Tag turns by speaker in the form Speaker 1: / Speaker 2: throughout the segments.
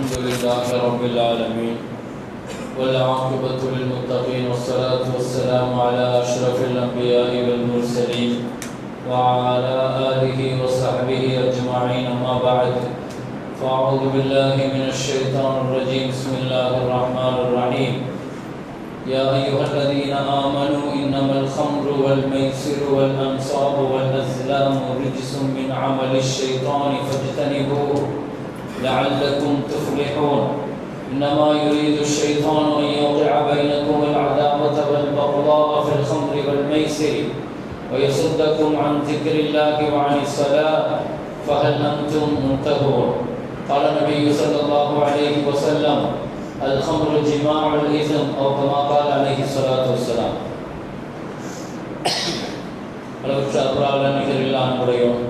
Speaker 1: الحمد لله رب العالمين. والعاقبة للمتقين والصلاة والسلام على أشرف الأنبياء والمرسلين وعلى آله وصحبه أجمعين. أما بعد فأعوذ بالله من الشيطان الرجيم. بسم الله الرحمن الرحيم. يا أيها الذين آمنوا إنما الخمر والميسر والأنصاب والأزلام رجس من عمل الشيطان فاجتنبوه. لعلكم تفلحون إنما يريد الشيطان أن يوقع بينكم العداوة والبغضاء في الخمر والميسر ويصدكم عن ذكر الله وعن الصلاة فهل أنتم منتهون قال النبي صلى الله عليه وسلم الخمر جماع الإثم أو كما قال عليه الصلاة والسلام அளவற்ற அபரால நிகரில்லா அன்புடையோம்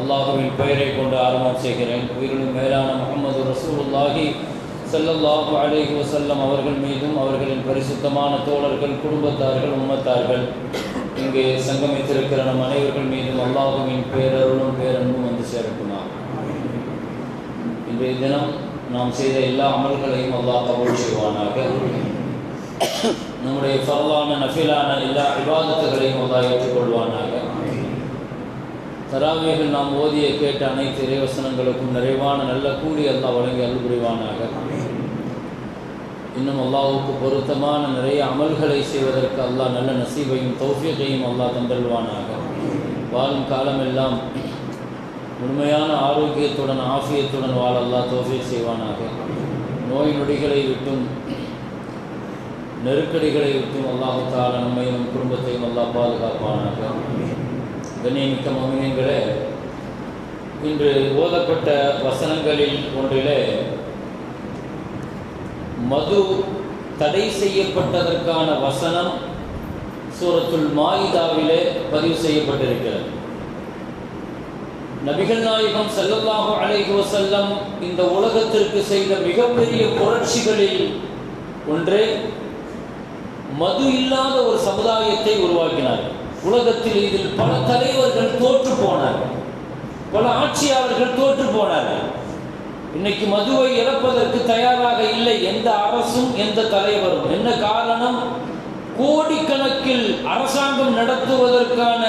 Speaker 1: அல்லாஹுவின் பெயரை கொண்டு ஆரம்பம் செய்கிறேன். உயிரிலும் மேலான முகமது ரசூலுல்லாஹி செல்லல்லாஹு அலேஹி வசல்லம் அவர்கள் மீதும் அவர்களின் பரிசுத்தமான தோழர்கள் குடும்பத்தார்கள் உம்மத்தார்கள் இங்கே சங்கமித்திருக்கிற நம் அனைவர்கள் மீதும் அல்லாஹுவின் பேரருளும் பேரன்பும் வந்து சேரட்டுமா இன்றைய தினம் நாம் செய்த எல்லா அமல்களையும் அல்லாஹ் கபூல் செய்வானாக. நம்முடைய ஃபர்லான நஃபிலான எல்லா விவாதத்துகளையும் அல்லாஹ் ஏற்றுக்கொள்வானாக. தராவிகள் நாம் ஓதிய கேட்ட அனைத்து இறைவசனங்களுக்கும் நிறைவான நல்ல கூலி அல்லாஹ் வழங்கி அருள் புரிவானாக. இன்னும் அல்லாவுக்கு பொருத்தமான நிறைய அமல்களை செய்வதற்கு அல்லாஹ் நல்ல நசீபையும் தௌஃபியத்தையும் அல்லாஹ் தந்தல்வானாக வாழும் காலமெல்லாம் முழுமையான ஆரோக்கியத்துடன் ஆஃபியத்துடன் வாழ அல்லாஹ் செய்வானாக. நோய் நொடிகளை விட்டும் நெருக்கடிகளை விட்டும் அல்லாஹு தால நம்மையும் குடும்பத்தையும் அல்லாஹ் பாதுகாப்பானாக. கண்ணியமிக்க மமினங்களே இன்று ஓதப்பட்ட வசனங்களில் ஒன்றிலே மது தடை செய்யப்பட்டதற்கான வசனம் சூரத்துல் மாயிதாவிலே பதிவு செய்யப்பட்டிருக்கிறது. நபிகள் நாயகம் ஸல்லல்லாஹு அலைஹி வஸல்லம் இந்த உலகத்திற்கு செய்த மிகப்பெரிய புரட்சிகளில் ஒன்று மது இல்லாத ஒரு சமுதாயத்தை உருவாக்கினார் உலகத்தில் இதில் பல தலைவர்கள் தோற்று போனார்கள் பல ஆட்சியாளர்கள் தோற்று போனார்கள். இன்னைக்கு மதுவை இழப்பதற்கு தயாராக இல்லை. எந்த அரசும் எந்த தலைவரும். என்ன காரணம்? கோடிக்கணக்கில் அரசாங்கம் நடத்துவதற்கான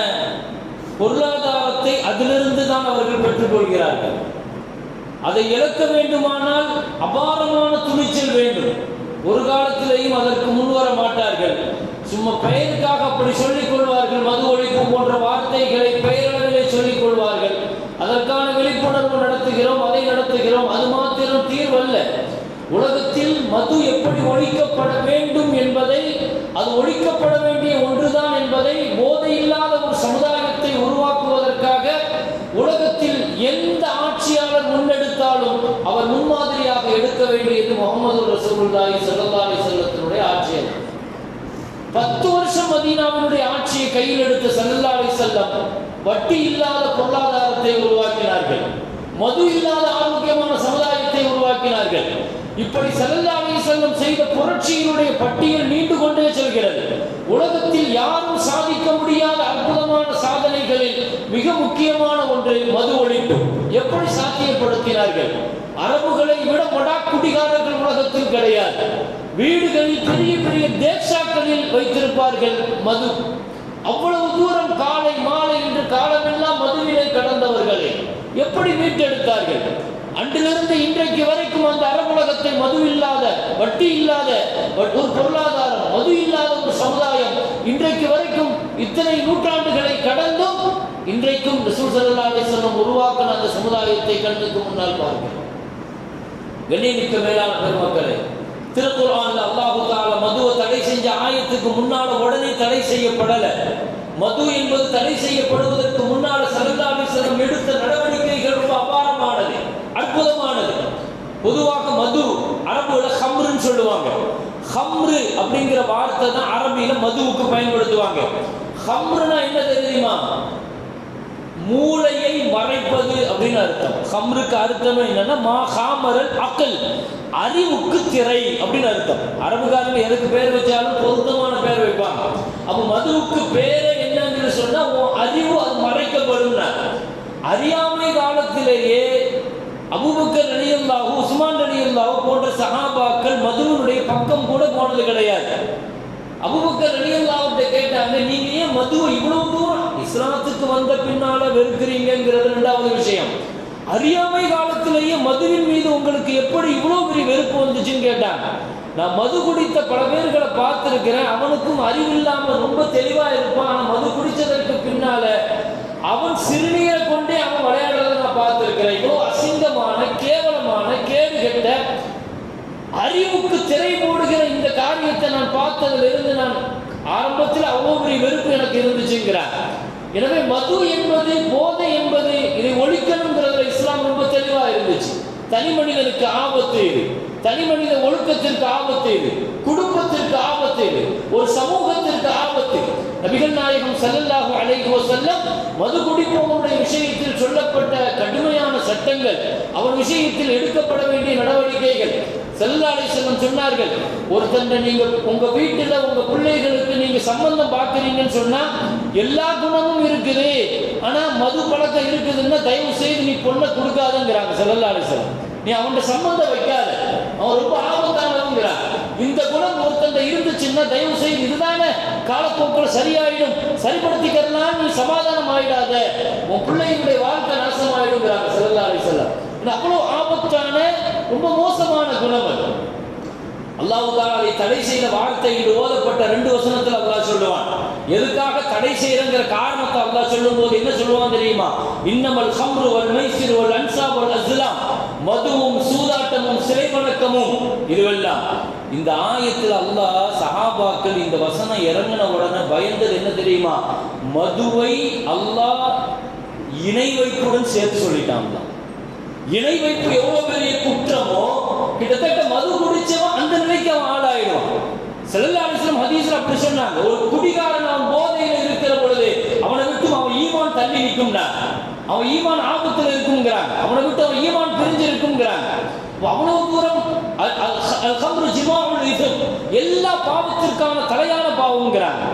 Speaker 1: பொருளாதாரத்தை அதிலிருந்து தான் அவர்கள் பெற்றுக்கொள்கிறார்கள். அதை இழக்க வேண்டுமானால் அபாரமான துணிச்சல் வேண்டும். ஒரு காலத்திலேயும் அதற்கு முன்வர மாட்டார்கள். சும்மா பெயருக்காக அப்படி சொல்லிக் கொள்வார்கள் மது ஒழிப்பு போன்ற வார்த்தைகளை பெயரளவிலே சொல்லிக் கொள்வார்கள். அதற்கான விழிப்புணர்வு நடத்துகிறோம் அதை நடத்துகிறோம். அது மாத்திரம் தீர்வல்ல. உலகத்தில் மது எப்படி ஒழிக்கப்பட வேண்டும் என்பதை அது ஒழிக்கப்பட வேண்டிய ஒன்றுதான் என்பதை போதை இல்லாத ஒரு சமுதாயத்தை உருவாக்குவதற்காக உலகத்தில் எந்த ஆட்சியாளர் முன்னெடுத்தாலும் அவர் முன்மாதிரியாக எடுக்க வேண்டியது முகமது ரசூலுல்லாஹி ஸல்லல்லாஹு அலைஹி ஆட்சியாளர் பத்து வருஷம் மதீனாவினுடைய ஆட்சியை கையில் எடுத்த சல்லல்லாவை செல்லம் வட்டி இல்லாத பொருளாதாரத்தை உருவாக்கினார்கள். மது இல்லாத ஆரோக்கியமான சமுதாயத்தை உருவாக்கினார்கள். இப்படி ஸல்லல்லாஹு செல்லம் செய்த புரட்சியினுடைய பட்டியல் நீண்டு கொண்டே செல்கிறது. உலகத்தில் யாரும் சாதிக்க முடியாத அற்புதமான சாதனைகளில் மிக முக்கியமான ஒன்று மது ஒழிப்பு. எப்படி சாத்தியப்படுத்தினார்கள்? அரபுகளை விட மடா குடிகாரர்கள் உலகத்தில் கிடையாது. வீடுகளில் பெரிய பெரிய தேக்ஷாக்களில் வைத்திருப்பார்கள் மது. அவ்வளவு தூரம் காலை மாலை என்று காலமெல்லாம் மதுவிலே கடந்தவர்களை எப்படி மீட்டெடுத்தார்கள்? அன்றிலிருந்து இன்றைக்கு வரைக்கும் அந்த அரபுலகத்தை மது இல்லாத வட்டி இல்லாத ஒரு பொருளாதாரம் மது இல்லாத ஒரு சமுதாயம் இன்றைக்கு வரைக்கும் இத்தனை நூற்றாண்டுகளை கடந்தும் இன்றைக்கும் ரசூல் ஸல்லல்லாஹு அலைஹி உருவாக்கின அந்த சமுதாயத்தை கண்ணுக்கு முன்னால் பார்க்கிறோம் கண்ணியமிக்க மேலான பெருமக்களே திருக்குறான் அல்லாஹு தஆலா மதுவை தடை செஞ்ச ஆயத்துக்கு முன்னால உடனே தடை செய்யப்படல. மது என்பது தடை செய்யப்படுவதற்கு முன்னால ஸல்லல்லாஹு எடுத்த நடவடிக்கைகள் ரொம்ப அபாரமானது அற்புதமானது. பொதுவாக மது அரபுல ஹம்ருன்னு சொல்லுவாங்க. ஹம்ரு அப்படிங்கிற வார்த்தை தான் அரபியில மதுவுக்கு பயன்படுத்துவாங்க. ஹம்ருனா என்ன தெரியுமா? மூளையை மறைப்பது அப்படின்னு அர்த்தம். ஹம்ருக்கு அர்த்தம் என்னன்னா மா ஹாமரல் அக்கல். அறிவுக்கு திரை அப்படின்னு அர்த்தம். அரபுகாரங்க எதுக்கு பேர் வச்சாலும் பொருத்தமான பேர் வைப்பாங்க. அப்ப மதுவுக்கு பேரே என்னன்னு சொன்னா உன் அறிவு அது மறைக்கப்படும் அறியாமை காலத்திலேயே அபுபக்கர் ரலியல்லாஹு உஸ்மான் ரலியல்லாஹு போன்ற சகாபாக்கள் மதுவினுடைய பக்கம் கூட போனது கிடையாது. அபுபக்கர் ரலியல்லாஹுட்ட கேட்டாங்க நீங்க ஏன் மதுவை இவ்வளவு தூரம் இஸ்லாத்துக்கு வந்த பின்னால வெறுக்கிறீங்கிறது ரெண்டாவது விஷயம். அறியாமை காலத்திலேயே மதுவின் மீது உங்களுக்கு எப்படி இவ்வளோ பெரிய வெறுப்பு வந்துச்சுன்னு கேட்டாங்க. நான் மது குடித்த பல பேர்களை பார்த்துருக்கிறேன். அவனுக்கும் அறிவில்லாம ரொம்ப தெளிவா இருப்பான். ஆனால் மது குடித்ததற்கு பின்னால அவன் சிறுநீரை கொண்டே அவன் விளையாடுறதை நான் பார்த்துருக்கிறேன். இவ்வளோ அசிங்கமான கேவலமான கேடு கெட்ட அறிவுக்கு திரை போடுகிற இந்த காரியத்தை நான் பார்த்ததுல இருந்து நான் ஆரம்பத்தில் அவ்வளோ பெரிய வெறுப்பு எனக்கு இருந்துச்சுங்கிறேன் எனவே மது என்பது போதை என்பது இதை ஒழிக்கணுங்கிறதுல இஸ்லாம் ரொம்ப தெளிவா இருந்துச்சு. தனி மனிதனுக்கு ஆபத்து இது. தனி மனித ஒழுக்கத்திற்கு ஆபத்து இது. குடும்பத்திற்கு ஆபத்து இது. ஒரு சமூகத்திற்கு ஆபத்து. நபிகள் நாயகம் செல்லல்லா மது குடிப்பவனுடைய விஷயத்தில் சொல்லப்பட்ட கடுமையான சட்டங்கள் அவன் விஷயத்தில் எடுக்கப்பட வேண்டிய நடவடிக்கைகள். செல்லாடை அலைஹி சொன்னார்கள் ஒருத்தன் நீங்க உங்க வீட்டுல உங்க பிள்ளைகளுக்கு நீங்க சம்பந்தம் பார்க்குறீங்கன்னு சொன்னா எல்லா குணமும் இருக்குது. ஆனா மது பழக்கம் இருக்குதுன்னா தயவு செய்து நீ பொண்ணை கொடுக்காதங்கிறாங்க. செல்லாடை அலைஹி நீ அவன்கிட்ட சம்பந்தம் வைக்காத. அவன் ரொம்ப ஆபத்தானவங்கிறான். இந்த குணம் ஒருத்தங்க இருந்துச்சுன்னா தயவு செய்து இதுதானே? காலப்போக்கில் சரியாயிடும். சரிப்படுத்திக்கிறலாம் நீ சமாதானம் ஆயிடாத உன் பிள்ளைகளுடைய வாழ்க்கை நாசமாயிடுங்கிறாங்க ஸல்லல்லாஹு அலைஹி வஸல்லம். இது அவ்வளோ ஆபத்தான ரொம்ப மோசமான குணம் அது. அல்லாஹ் அதை தடை செய்த வார்த்தை இன்று ஓதப்பட்ட ரெண்டு வசனத்தில் அல்லாஹ் சொல்லுவான். எதுக்காக தடை செய்யறங்கிற காரணத்தை அல்லாஹ் சொல்லும் போது என்ன சொல்லுவான் தெரியுமா? இன்னமல் ஹம்ரு வல் மைசிர் வல் அன்சாப் வல் அஸ்லாம். மதுவும் சூதாட்டமும் சிலை வணக்கமும் இதுவெல்லாம். இந்த ஆயத்தில் அல்லாஹ் சஹாபாக்கள் இந்த வசனம் இறங்கின உடனே பயந்தது என்ன தெரியுமா? மதுவை அல்லாஹ் இணை வைப்புடன் சேர்த்து சொல்லிட்டான் இணை வைப்பு எவ்வளவு பெரிய குற்றமோ கிட்டத்தட்ட மது குடிச்சவன் அந்த நிலைக்கு அவன் ஆளாயிடுவான். செல்லாலிஸ்லம் ஹதீஸ்ல அப்படி சொன்னாங்க. ஒரு குடிகாரன் அவன் போதையில் இருக்கிற பொழுது அவனை விட்டு அவன் ஈமான் தள்ளி நிற்கும்னா அவன் ஈமான் ஆபத்துல இருக்குங்கிறாங்க அவனை விட்டு அவன் ஈமான் பிரிஞ்சு இருக்குங்கிறாங்க அவ்வளவு தூரம் எல்லா பாவத்திற்கான தலையான பாவம்ங்கிறாங்க.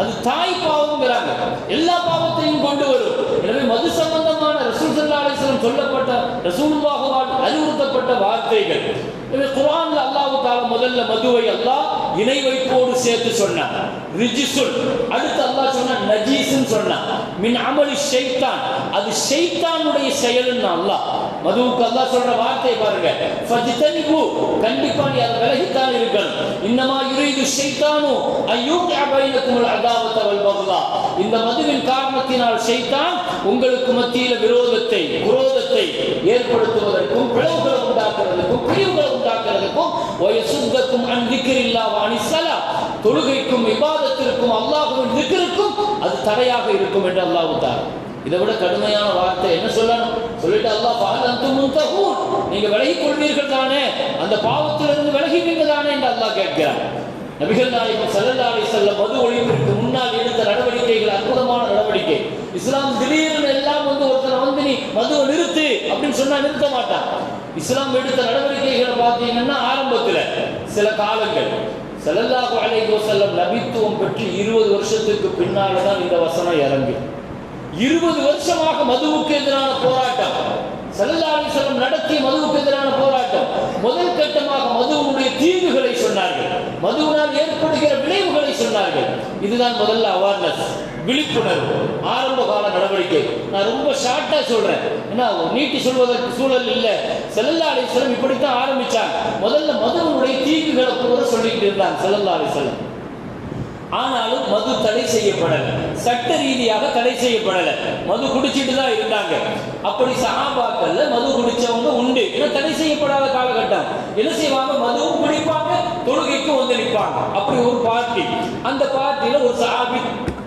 Speaker 1: அது தாய் பாவம்ங்கிறாங்க. எல்லா பாவத்தையும் கொண்டு வரும். எனவே மது சம்பந்தமான ரசூல் ஸல்லல்லாஹு அலைஹி சொல்லப்பட்ட ரசூலுல்லாஹால் அறிவுறுத்தப்பட்ட வார்த்தைகள். எனவே குர்ஆன்ல அல்லாஹ் தஆலா முதல்ல மதுவை அல்லாஹ் இணை வைப்போடு சேர்த்து சொன்னான். ரிஜிசுல் அடுத்து அல்லாஹ் சொன்னான் நஜீஸ்ன்னு சொன்னான். மின் அமலி ஷைத்தான். அது ஷைத்தானுடைய செயல்னு அல்லாஹ் மதுவுக்கு அல்லா சொல்ற வார்த்தையை பாருங்க. ஃபஜ்தனிபு கண்டிப்பா நீ அதை விலகித்தான் இருக்கணும். இன்னமா யுரீது ஷைத்தானு அய்யூகி பைனக்கும் அதாவத வல் பக்தா. இந்த மதுவின் காரணத்தினால் ஷைத்தான் உங்களுக்கு மத்தியில் விரோதத்தை விரோதத்தை ஏற்படுத்துவதற்கும் பிளவுகளை உண்டாக்குறதுக்கும் பிரிவுகளை உண்டாக்குறதுக்கும் வயசுத்தக்கும் அன் திக்ரில்லா வாணி தொழுகைக்கும் விவாதத்திற்கும் அல்லாஹுவின் திக்கிற்கும் அது தடையாக இருக்கும் என்று அல்லாஹ் தஆலா இதை விட கடுமையான வார்த்தை. என்ன சொல்லணும்? சொல்லிட்டு அல்லா பாலந்து முன்தகூன். நீங்க விலகி கொள்வீர்கள் தானே? அந்த பாவத்திலிருந்து விலகிவீங்க தானே என்று அல்லாஹ் கேட்கிறார். நபிகள் நாயகம் ஸல்லல்லாஹு செல்ல மது ஒழிப்பிற்கு முன்னால் எடுத்த நடவடிக்கைகள் அற்புதமான நடவடிக்கை. இஸ்லாம் திடீர்னு எல்லாம் வந்து ஒருத்தனை வந்து நீ மதுவை நிறுத்து அப்படின்னு சொன்னா நிறுத்த மாட்டான். இஸ்லாம் எடுத்த நடவடிக்கைகளை பார்த்தீங்கன்னா ஆரம்பத்தில் சில காலங்கள். செல்லல்லாஹு அலைகோ செல்லம் நபித்துவம் பெற்று இருபது வருஷத்துக்கு பின்னால தான் இந்த வசனம் இறங்கு இருபது வருஷமாக மதுவுக்கு எதிரான போராட்டம். ஸல்லல்லாஹு நடத்தி நடத்திய மதுவுக்கு எதிரான போராட்டம். முதல் கட்டமாக மதுவுடைய தீர்வுகளை சொன்னார்கள். மதுவினால் ஏற்படுகிற விளைவுகளை சொன்னார்கள். இதுதான் முதல்ல அவேர்னஸ் விழிப்புணர்வு ஆரம்ப கால நடவடிக்கை. நான் ரொம்ப ஷார்ட்டா சொல்றேன். ஏன்னா நீட்டி சொல்வதற்கு சூழல் இல்லை. ஸல்லல்லாஹு இப்படித்தான் ஆரம்பிச்சாங்க. முதல்ல மதுவுடைய தீங்குகளை கூட சொல்லிக்கிட்டு இருந்தாங்க ஸல்லல்லாஹு ஆனாலும் மது தடை செய்யப்படல. சட்ட ரீதியாக தடை செய்யப்படல. மது குடிச்சிட்டு தான் இருந்தாங்க. அப்படி சஹாபாக்கள்ல மது குடிச்சவங்க உண்டு. ஏன்னா தடை செய்யப்படாத காலகட்டம். என்ன செய்வாங்க? மதுவும் குடிப்பாங்க தொழுகைக்கு வந்து நிற்பாங்க. அப்படி ஒரு பார்ட்டி. அந்த பார்ட்டியில ஒரு சாபி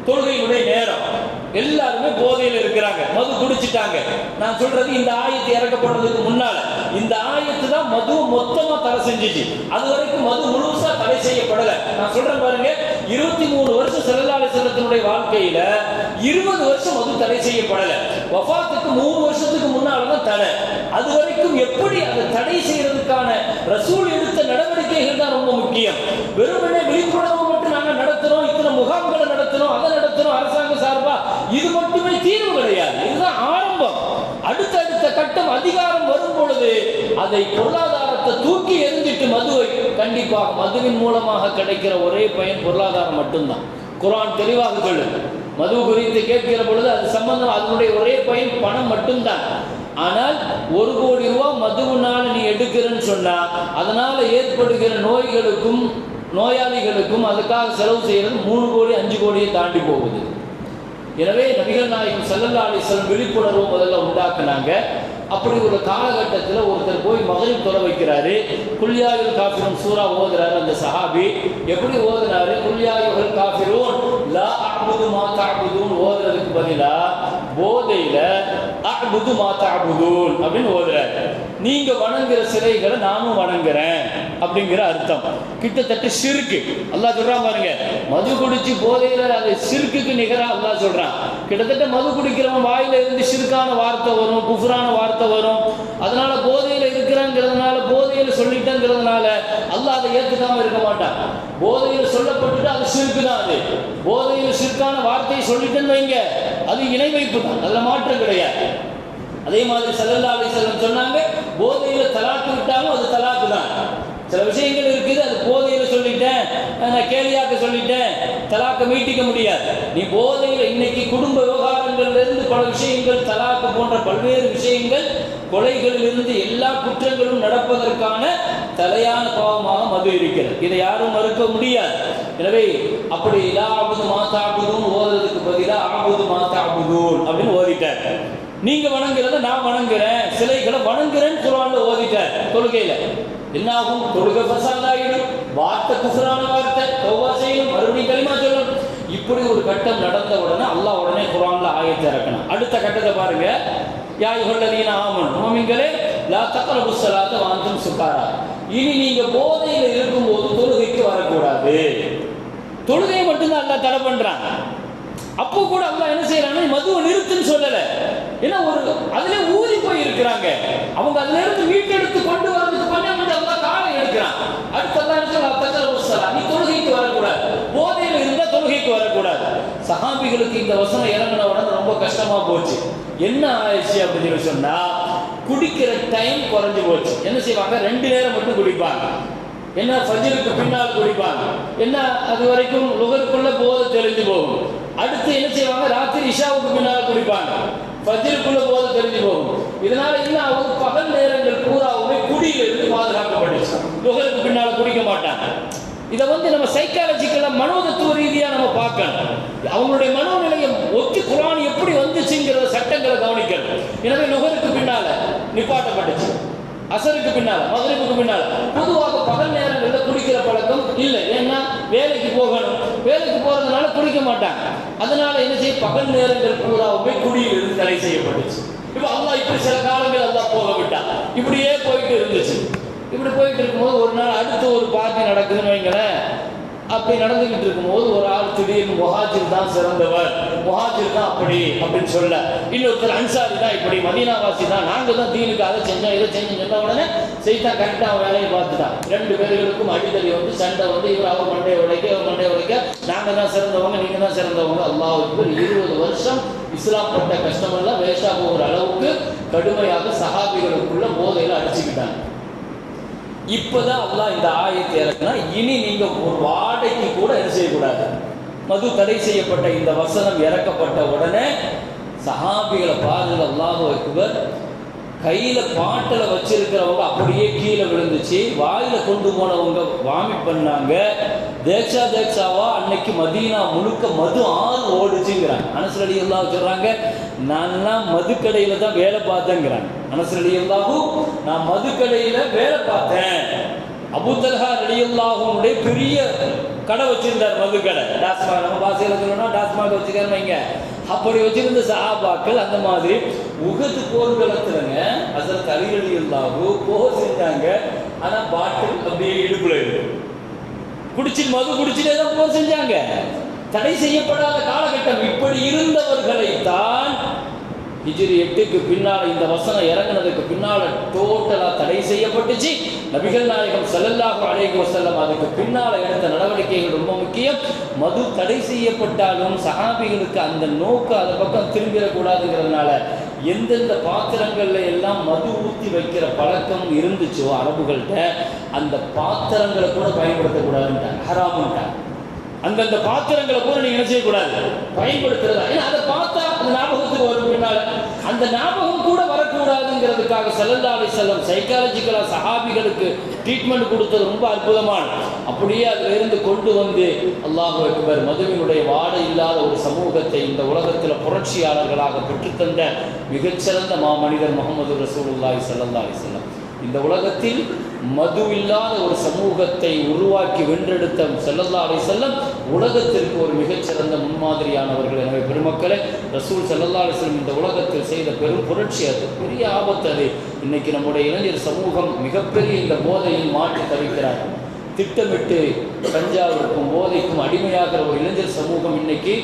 Speaker 1: தொழுகையுடைய நேரம். எல்லாருமே போதையில் இருக்கிறாங்க. மது குடிச்சிட்டாங்க. நான் சொல்றது இந்த ஆயத்து இறக்கப்படுறதுக்கு முன்னால. இந்த ஆயத்து தான் மது மொத்தமா தடை செஞ்சுச்சு. அது வரைக்கும் மது முழுசா தடை செய்யப்படல. நான் சொல்றேன் பாருங்க. இருபத்தி மூணு வருஷம் செல்லலாளி செல்லத்தினுடைய வாழ்க்கையில இருபது வருஷம் அது தடை செய்யப்படல. வஃபாத்துக்கு மூணு வருஷத்துக்கு முன்னால்தான் தடை. அது வரைக்கும் எப்படி அதை தடை செய்யறதுக்கான ரசூல் எடுத்த நடவடிக்கைகள் தான் ரொம்ப முக்கியம். வெறுமனே விழிப்புணர்வு மட்டும் நாங்க நடத்துறோம் இத்தனை முகாம்களை நடத்துறோம் அதை நடத்துறோம் அரசாங்க சார்பா இது மட்டுமே தீர்வு கிடையாது. இதுதான் ஆரம்பம். அடுத்தடுத்த கட்டம் அதிகாரம் வரும் பொழுது அதை பொருளாதாரத்தை தூக்கி எரிஞ்சிட்டு மதுவை கண்டிப்பாக மதுவின் மூலமாக கிடைக்கிற ஒரே பயன் பொருளாதாரம் மட்டும்தான். குரான் தெளிவாக சொல்லுது. மது குறித்து கேட்கிற பொழுது அது சம்பந்தம் அதனுடைய ஒரே பயன் பணம் மட்டும்தான். ஆனால் ஒரு கோடி ரூபா மதுவினால நீ எடுக்கிறன்னு சொன்னா அதனால ஏற்படுகிற நோய்களுக்கும் நோயாளிகளுக்கும் அதுக்காக செலவு செய்கிறது மூணு கோடி அஞ்சு கோடியை தாண்டி போகுது. எனவே நபிகள் நாயகம் ஸல்லல்லாஹு அலைஹி விழிப்புணர்வு முதல்ல உண்டாக்குனாங்க. அப்படி ஒரு காலகட்டத்தில் ஒருத்தர் போய் மகளிர் தொலை வைக்கிறாரு. குல்யாயுல் காஃபிரும் சூரா ஓதுறாரு அந்த சஹாபி. எப்படி ஓதுனாரு? குல்யாயுல் காஃபிரும் லா அஅபுது மா தஅபுதூன் ஓதுறதுக்கு பதிலா போதையில அஅபுது மா தஅபுதூன் அப்படின்னு ஓதுறாரு. நீங்க வணங்குற சிலைகளை நானும் வணங்குறேன். அப்படிங்கிற அர்த்தம். கிட்டத்தட்ட சிறுக்கு. அல்லா சொல்கிறான் பாருங்க மது குடிச்சு போதையில் அது சிறுக்குக்கு நிகராக அல்லா சொல்கிறான் கிட்டத்தட்ட மது குடிக்கிறவன் வாயில இருந்து சிறுக்கான வார்த்தை வரும் குஃபுரான வார்த்தை வரும். அதனால போதையில் இருக்கிறாங்கிறதுனால போதையில் சொல்லிட்டேங்கிறதுனால அல்லா அதை ஏற்றுக்காமல் இருக்க மாட்டான். போதையில் சொல்லப்பட்டுட்டு அது சிறுக்கு தான் அது. போதையில் சிறுக்கான வார்த்தையை சொல்லிட்டேன்னு வைங்க அது இணை வைப்பு தான். அதில் மாற்றம் கிடையாது. அதே மாதிரி சல்லல்லா அலிசல்லம் சொன்னாங்க போதையில் தலாக்கு விட்டாலும் அது தலாக்கு தான். சில விஷயங்கள் இருக்குது அது போதையில் சொல்லிட்டேன். நான் கேள்வியாக்க சொல்லிட்டேன். தலாக்க மீட்டிக்க முடியாது. நீ போதையில் இன்னைக்கு குடும்ப விவகாரங்களிலிருந்து பல விஷயங்கள் தலாக்கு போன்ற பல்வேறு விஷயங்கள் கொலைகளிலிருந்து எல்லா குற்றங்களும் நடப்பதற்கான தலையான பாவமாக மது இருக்கிறது. இதை யாரும் மறுக்க முடியாது. எனவே அப்படி லா ஆபுது மாத்தாபுதும் ஓதுறதுக்கு பதிலாக ஆபுது மாத்தாபுதூன் அப்படின்னு நீங்க வணங்குறத நான் வணங்குறேன் சிலைகளை வணங்குறேன்னு குரான்ல ஓதிட்டார் தொழுகையில. என்னாகும்? தொழுகை பசாதாயிடும் வார்த்தை குசுரான வார்த்தை. தௌபா செய்யணும். மறுபடியும் களிமா சொல்லணும். இப்படி ஒரு கட்டம் நடந்த உடனே அல்லாஹ் உடனே குரான்ல ஆயத்தை இறக்கணும் அடுத்த கட்டத்தை பாருங்க. யாய் கொள்ளதீன ஆமன் மோமின்களே லா தக்ரபு ஸலாத்த வாந்தும் சுக்காரா இனி நீங்க போதையில இருக்கும்போது தொழுகைக்கு வரக்கூடாது. தொழுகையை மட்டும்தான் அல்லாஹ் தடை பண்றான். அப்போ கூட அல்லாஹ் என்ன செய்யறாங்க மதுவை நிறுத்துன்னு சொல்லலை. ஏன்னா ஒரு அதுல ஊறி போய் இருக்கிறாங்க. அவங்க அதுல இருந்து மீட்டெடுத்து கொண்டு வரதுக்கு பண்ண அவங்க காலம் எடுக்கிறான் அடுத்து நீ தொழுகைக்கு வரக்கூடாது. போதையில இருந்தா தொழுகைக்கு வரக்கூடாது. சகாபிகளுக்கு இந்த வசனம் இறங்கின உடனே ரொம்ப கஷ்டமா போச்சு. என்ன ஆயிடுச்சு அப்படின்னு சொன்னா குடிக்கிற டைம் குறைஞ்சு போச்சு. என்ன செய்வாங்க? ரெண்டு நேரம் மட்டும் குடிப்பாங்க. என்ன சஜிருக்கு பின்னால் குடிப்பாங்க என்ன அது வரைக்கும் லுகருக்குள்ள போது தெரிஞ்சு போகும். அடுத்து என்ன செய்வாங்க? ராத்திரி இஷாவுக்கு பின்னால் குடிப்பாங்க பஜிருக்குள்ள போது தெரிஞ்சு போகும். இதனால என்ன ஆகும்? பகல் நேரங்கள் பூராவுமே குடியிலிருந்து பாதுகாக்கப்பட்டுச்சு. நுகருக்கு பின்னால் குடிக்க மாட்டாங்க. இதை வந்து நம்ம சைக்காலஜிக்கலாக மனோதத்துவ ரீதியாக நம்ம பார்க்கணும். அவங்களுடைய மனோநிலையை ஒத்து குரான் எப்படி வந்துச்சுங்கிற சட்டங்களை கவனிக்கணும். எனவே நுகருக்கு பின்னால் நிப்பாட்டப்பட்டுச்சு. அசருக்கு பின்னால மகரிப்புக்கு பின்னால. பொதுவாக பகல் நேரங்களில் குடிக்கிற பழக்கம் இல்லை. ஏன்னா வேலைக்கு போகணும். வேலைக்கு போறதுனால குடிக்க மாட்டாங்க. அதனால என்ன செய்ய பகல் நேரங்கள் பூராவுமே குடியிலிருந்து தடை செய்யப்பட்டுச்சு. இப்போ அல்லாஹ் இப்படி சில காலங்கள் அல்லாஹ் போக விட்டா இப்படியே போயிட்டு இருந்துச்சு. இப்படி போயிட்டு இருக்கும்போது ஒரு நாள் அடுத்து ஒரு பார்ட்டி நடக்குதுன்னு வைங்களேன். அப்படி நடந்துகிட்டு இருக்கும்போது ஒரு ஆள் திடீர்னு முஹாஜிர் தான் சிறந்தவர். முஹாஜிர் தான் அப்படி அப்படின்னு சொல்ல. இன்னொருத்தர் அன்சாரி தான் இப்படி மதீனாவாசி தான். நாங்கள் தான் தீனுக்கு அதை செஞ்சோம். இதை செஞ்சு சொன்ன உடனே செய்தா கரெக்டாக அவன் வேலையை பார்த்துட்டான். ரெண்டு பேர்களுக்கும் அடிதடி வந்து சண்டை வந்து இவர் அவர் மண்டையை உடைக்க இவர் மண்டையை உடைக்க. நாங்கள் தான் சிறந்தவங்க நீங்கள் தான் சிறந்தவங்க. அல்லாவுக்கு ஒரு இருபது வருஷம் இஸ்லாம் பட்ட கஷ்டமெல்லாம் வேஷா போகிற அளவுக்கு கடுமையாக சஹாபிகளுக்குள்ள போதையில் அடிச்சுக்கிட்டாங்க. இப்பதான் அல்லாஹ் இந்த ஆயத்தை இறக்குனா இனி நீங்க ஒரு வாடைக்கு கூட என்ன செய்யக்கூடாது. மது தடை செய்யப்பட்ட இந்த வசனம் இறக்கப்பட்ட உடனே சஹாபிகளை பாருங்க அல்லாஹ் அக்பர். கையில பாட்டில் வச்சிருக்கிறவங்க அப்படியே கீழே விழுந்துச்சு. வாயில கொண்டு போனவங்க வாமிட் பண்ணாங்க. தேக்ஷா தேக்ஷாவா அன்னைக்கு மதீனா முழுக்க மது ஆறு ஓடுச்சுங்கிறாங்க. அனசர் எல்லாம் சொல்கிறாங்க சொல்றாங்க நான்லாம் மதுக்கடையில் தான் வேலை பார்த்தேங்கிறாங்க. அனசர் அலி நான் மதுக்கடையில் வேலை பார்த்தேன். அபுத்தல்ஹா அலியுல்லாஹுடைய பெரிய கடை வச்சிருந்தார் மதுக்கடை. கடை டாஸ்மாக் நம்ம பாசையில் சொல்லணும்னா டாஸ்மாக் வச்சுக்காரு அப்படி வச்சிருந்த சஹாபாக்கள் அந்த மாதிரி உகது போர்க்களத்துலங்க அதில் அலிரலி இல்லாஹு போக செஞ்சாங்க. ஆனால் பாட்டில் அப்படியே இடுப்புல இருக்கு. குடிச்சு மது குடிச்சுட்டே தான் போக செஞ்சாங்க. தடை செய்யப்படாத காலகட்டம் இப்படி இருந்தவர்களை தான் ஹிஜ்ரி எட்டுக்கு பின்னால் இந்த வசனம் இறங்குனதுக்கு பின்னால் டோட்டலாக தடை செய்யப்பட்டுச்சு. நபிகள் நாயகம் ஸல்லல்லாஹு அலைஹி வஸல்லம் அதுக்கு பின்னால் எடுத்த நடவடிக்கைகள் ரொம்ப முக்கியம். மது தடை செய்யப்பட்டாலும் சஹாபிகளுக்கு அந்த நோக்கு அந்த பக்கம் திரும்பிடக்கூடாதுங்கிறதுனால எந்தெந்த பாத்திரங்கள்ல எல்லாம் மது ஊற்றி வைக்கிற பழக்கம் இருந்துச்சோ அரபுகள்கிட்ட அந்த பாத்திரங்களை கூட பயன்படுத்தக்கூடாதுன்ட்டாங்க. ஹராமுன்ட்டாங்க. அந்தந்த பாத்திரங்களை கூட நீங்க என்ன செய்யக்கூடாது? பயன்படுத்துறதா. ஏன்னா அதை பார்த்தா அந்த ஞாபகத்துக்கு வரும் பின்னால. அந்த ஞாபகம் கூட வரக்கூடாதுங்கிறதுக்காக செல்லந்தாவை செல்லம் சைக்காலஜிக்கலா சஹாபிகளுக்கு ட்ரீட்மெண்ட் கொடுத்தது ரொம்ப அற்புதமான. அப்படியே அதுல இருந்து கொண்டு வந்து அல்லாஹ் அக்பர் மதுவினுடைய வாடை இல்லாத ஒரு சமூகத்தை இந்த உலகத்தில் புரட்சியாளர்களாக பெற்றுத்தந்த மிகச்சிறந்த மாமனிதர் முகமது ரசூலுல்லாஹி ஸல்லல்லாஹு செல்லந்தாவை செல்லம் இந்த உலகத்தில் மது இல்லாத ஒரு சமூகத்தை உருவாக்கி வென்றெடுத்த செல்லல்லா அலை செல்லம் உலகத்திற்கு ஒரு மிகச்சிறந்த முன்மாதிரியானவர்கள். எனவே பெருமக்களே ரசூல் செல்லல்லா செல்லும் செல்லம் இந்த உலகத்தில் செய்த பெரும் புரட்சி அது பெரிய ஆபத்து அது. இன்னைக்கு நம்முடைய இளைஞர் சமூகம் மிகப்பெரிய இந்த போதையில் மாற்றி தவிக்கிறார். திட்டமிட்டு கஞ்சாவிற்கும் போதைக்கும் அடிமையாகிற ஒரு இளைஞர் சமூகம் இன்னைக்கு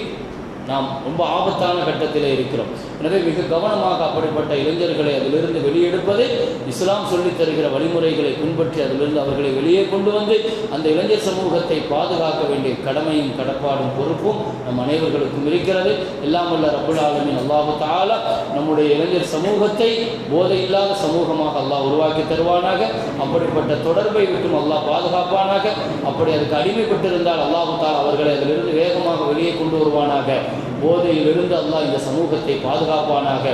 Speaker 1: நாம் ரொம்ப ஆபத்தான கட்டத்தில் இருக்கிறோம். எனவே மிக கவனமாக அப்படிப்பட்ட இளைஞர்களை அதிலிருந்து வெளியெடுப்பது இஸ்லாம் சொல்லித் தருகிற வழிமுறைகளை பின்பற்றி அதிலிருந்து அவர்களை வெளியே கொண்டு வந்து அந்த இளைஞர் சமூகத்தை பாதுகாக்க வேண்டிய கடமையும் கடப்பாடும் பொறுப்பும் நம் அனைவர்களுக்கும் இருக்கிறது. எல்லாம் வல்ல ரபுல் ஆலமின் அல்லாஹு தாலா நம்முடைய இளைஞர் சமூகத்தை போதை இல்லாத சமூகமாக அல்லாஹ் உருவாக்கி தருவானாக. அப்படிப்பட்ட தொடர்பை விட்டும் அல்லாஹ் பாதுகாப்பானாக. அப்படி அதுக்கு அடிமைப்பட்டிருந்தால் அல்லாஹு தாலா அவர்களை அதிலிருந்து வேகமாக வெளியே கொண்டு வருவானாக. போதையிலிருந்து அல்லாஹ் இந்த சமூகத்தை பாதுகாப்பானாக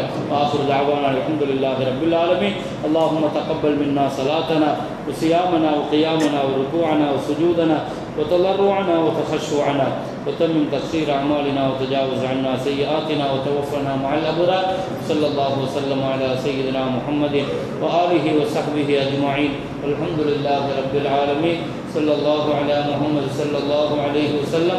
Speaker 1: ஆசுர் தாவானா அல்ஹம்துலில்லாஹி ரப்பில் ஆலமீன் اللهم تقبل منا صلاتنا وصيامنا وقيامنا وركوعنا وسجودنا وتضرعنا وتخشعنا وتمم تقصير أعمالنا وتجاوز عنا سيئاتنا وتوفنا مع الأبرار صلى الله وسلم على سيدنا محمد وآله وصحبه أجمعين والحمد لله رب العالمين صلى الله على محمد صلى الله عليه وسلم